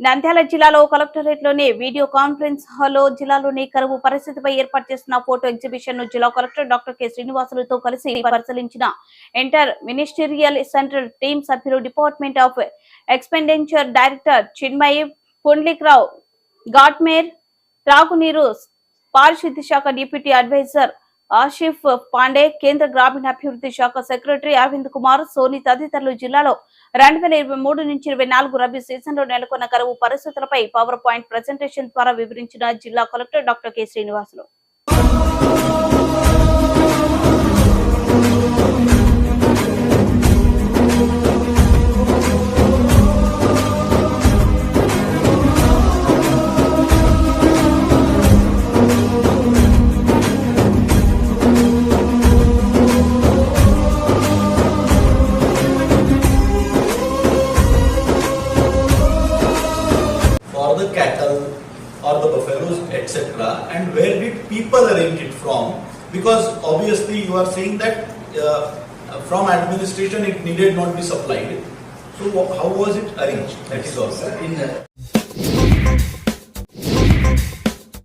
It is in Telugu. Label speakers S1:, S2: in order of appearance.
S1: నంద్యాల జిల్లాలో కలెక్టరేట్లోని వీడియో కాన్ఫరెన్స్ హాల్లో జిల్లాలోని కరువు పరిస్థితిపై ఏర్పాటు చేసిన ఫోటో ఎగ్జిబిషన్ను జిల్లా కలెక్టర్ డాక్టర్ కె శ్రీనివాసులతో కలిసి పరిశీలించిన ఇంటర్ మినిస్టీరియల్ సెంట్రల్ టీం సభ్యులు department of expenditure director Chinmayi Pundlikrao Ghatmare త్రాగునీరు పారిశుద్ధ్య శాఖ డిప్యూటీ అడ్వైజర్ ఆషిఫ్ పాండే కేంద్ర గ్రామీణాభివృద్ధి శాఖ సెక్రటరీ అరవింద్ కుమార్ సోని తదితరులు జిల్లాలో రెండు వేల ఇరవై మూడు నుంచి ఇరవై నాలుగు రబీ సీజన్లో నెలకొన్న కరువు పరిస్థితులపై పవర్ పాయింట్ ప్రజెంటేషన్ ద్వారా వివరించిన జిల్లా collector doctor K Srinivasulu.
S2: For the cattle or the buffaloes, etc. And where did people arrange it from? Because obviously you are saying that uh, from administration it needed not be supplied. So how was it arranged? That is all.
S3: In uh,